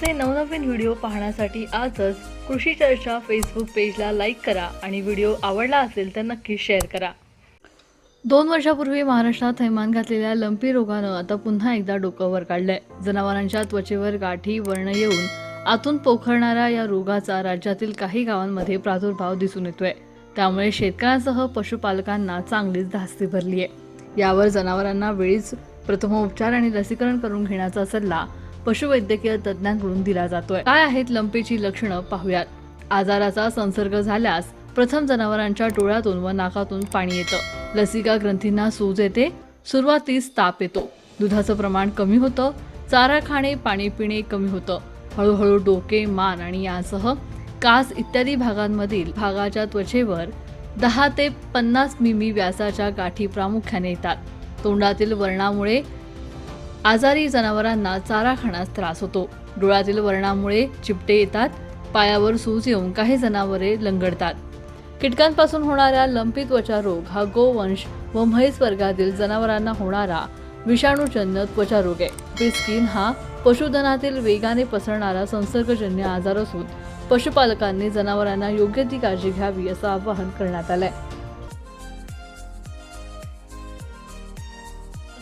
आमचे नवनवीन व्हिडिओ पाहण्यासाठी आजच कृषी चर्चा फेसबुक पेजला लाईक करा आणि व्हिडिओ आवडला असेल तर नक्की शेअर करा. दोन वर्षापूर्वी महाराष्ट्रात थैमान घातलेल्या लंपी रोगानं आता पुन्हा एकदा डोकं वर काढलंय जनावरांच्या त्वचेवर गाठी वर्ण येऊन आतून पोखरणाऱ्या या रोगाचा राज्यातील काही गावांमध्ये प्रादुर्भाव दिसून येतोय. त्यामुळे शेतकऱ्यांसह पशुपालकांना चांगलीच धास्ती भरली आहे यावर जनावरांना वेळीच प्रथमोपचार आणि लसीकरण करून घेण्याचा सल्ला पशुवैद्यकीय तज्ज्ञांकडून दिला जातोय. काय आहेत लंपीची लक्षणं पाहूयात. आजाराचा संसर्ग झाल्यास प्रथम जनावरांच्या डोळ्यातून व नाकातून पाणी येतं. लसिका ग्रंथींना सूज येते सुरुवातीस ताप येतो. दुधाचं प्रमाण कमी होतं चारा खाणे पाणी पिणे कमी होतं. हळूहळू डोके मान आणि यासह कास इत्यादी भागांमधील भागाच्या त्वचेवर दहा ते पन्नास मिमी व्यासाच्या गाठी प्रामुख्याने येतात. तोंडातील वर्णामुळे आजारी जनावरांना चारा खाण्यास त्रास होतो. डोळ्यातील वर्णामुळे चिपटे येतात पायावर सूज येऊन काही जनावरे लंगडतात. कीटकांपासून होणारा लंपी त्वचा रोग हा गोवंश व म्हैस वर्गातील जनावरांना होणारा विषाणूजन्य त्वचा रोग आहे. पिस्किन हा पशुधनातील वेगाने पसरणारा संसर्गजन्य आजार असून पशुपालकांनी जनावरांना योग्य ती काळजी घ्यावी असं आवाहन करण्यात आलंय.